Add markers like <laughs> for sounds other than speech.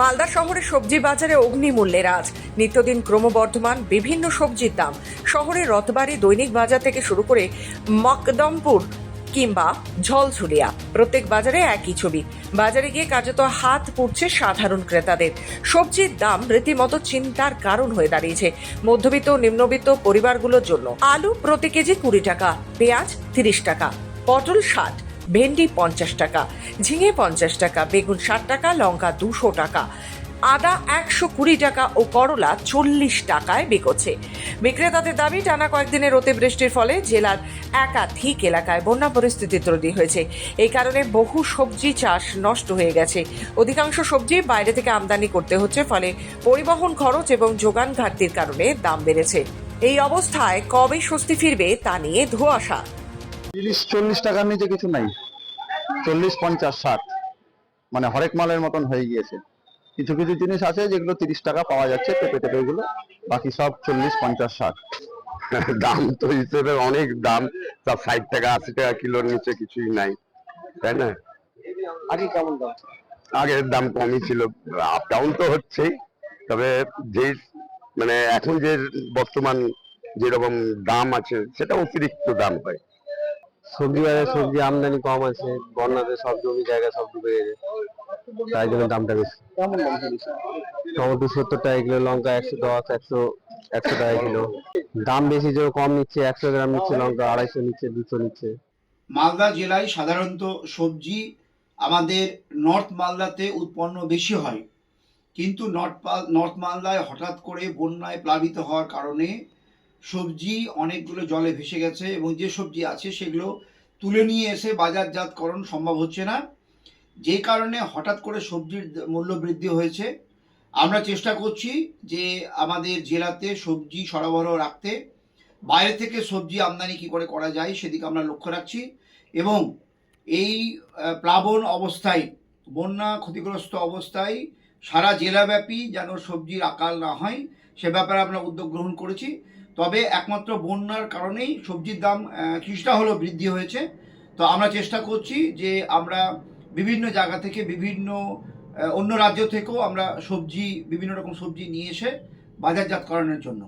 মালদা শহরে সবজি বাজারে অগ্নিমূল্যের আজ নিত্যদিন ক্রমবর্ধমান, বিভিন্ন সবজির দাম। শহরের রথবাড়ি, দৈনিক বাজার থেকে শুরু করে মকদমপুর কিংবা ঝলঝুলিয়া প্রত্যেক বাজারে একই ছবি। বাজারে গিয়ে কার্যত হাত পুড়ছে সাধারণ ক্রেতাদের। সবজির দাম রীতিমতো চিন্তার কারণ হয়ে দাঁড়িয়েছে। মধ্যবিত্ত, নিম্নবিত্ত পরিবারগুলোর জন্য আলু প্রতি কেজি কুড়ি টাকা, পেঁয়াজ তিরিশ টাকা, পটল ষাট ভেন্ডি পঞ্চাশ টাকা, ঝিঙে পঞ্চাশ টাকা, বেগুন ষাট টাকা, লঙ্কা দুশো টাকা। আদা একশো কুড়ি টাকা ও করলা চল্লিশ টাকায় বিকোচ্ছে। বিক্রেতাদের দাবি, টানা কয়েকদিনের অতিবৃষ্টির ফলে জেলার একাধিক এলাকায় বন্যা পরিস্থিতি তৈরি হয়েছে। এই কারণে বহু সবজি চাষ নষ্ট হয়ে গেছে। অধিকাংশ সবজি বাইরে থেকে আমদানি করতে হচ্ছে, ফলে পরিবহন খরচ এবং যোগান ঘাটতির কারণে দাম বেড়েছে। এই অবস্থায় কবে স্বস্তি ফিরবে তা নিয়ে ধোঁয়াশা। তিরিশ চল্লিশ টাকার নিচে কিছু নাই। চল্লিশ পঞ্চাশ ষাট। মানে হরেক মালের মতন হয়ে গিয়েছে। কিছু কিছু জিনিস আছে যেগুলো তিরিশ টাকা পাওয়া যাচ্ছে পেঁপে টেপে গুলো বাকি সব চল্লিশ পঞ্চাশ ষাট। <laughs> দাম তো হিসেবে অনেক দাম। সব ষাট টাকা আশি টাকা কিলোর নিচে কিছুই নাই। তাই না? আগে কেমন দাম? আগের দাম কমই ছিল। আপ ডাউন তো হচ্ছেই। তবে যে মানে এখন যে বর্তমান যেরকম দাম আছে সেটা অতিরিক্ত দাম হয়। সবজি বাজারে সবজি আমদানি কম আছে, বন্যাতে সব জমি জায়গা সব ডুবে গেছে, তাই জন্য দামটা বেশি। টমেটো সত্তর টাকা কিলো, লঙ্কা একশো দশ, একশো একশো টাকা কিলো। দাম বেশি, যে কম নিচ্ছে, একশো গ্রাম নিচ্ছে, লঙ্কা আড়াইশো নিচ্ছে, দুশো নিচ্ছে। মালদা জেলায় সাধারণত সবজি আমাদের নর্থ মালদাতে উৎপন্ন বেশি হয়। কিন্তু নর্থ নর্থ মালদায় হঠাৎ করে বন্যায় প্লাবিত হওয়ার কারণে সবজি অনেকগুলো জলে ভেসে গেছে এবং যে সবজি আছে সেগুলো তুলে নিয়ে এসে বাজারজাতকরণ সম্ভব হচ্ছে না। যে কারণে হঠাৎ করে সবজির মূল্য বৃদ্ধি হয়েছে। আমরা চেষ্টা করছি যে আমাদের জেলাতে সবজি সরবরাহ রাখতে। বাইরে থেকে সবজি আমদানি কি করে করা যায় সেদিকে আমরা লক্ষ্য রাখছি এবং এই প্লাবন অবস্থায়, বন্যা ক্ষতিগ্রস্ত অবস্থায় সারা জেলাব্যাপী যেন সবজির আকাল না হয়, সে ব্যাপারে আমরা উদ্যোগ গ্রহণ করেছি। তবে একমাত্র বন্যার কারণেই সবজির দাম কিছুটা হলেও বৃদ্ধি হয়েছে। তো আমরা চেষ্টা করছি যে আমরা বিভিন্ন জায়গা থেকে বিভিন্ন অন্য রাজ্য থেকেও আমরা সবজি, বিভিন্ন রকম সবজি নিয়ে এসে বাজারজাত করানোর জন্য।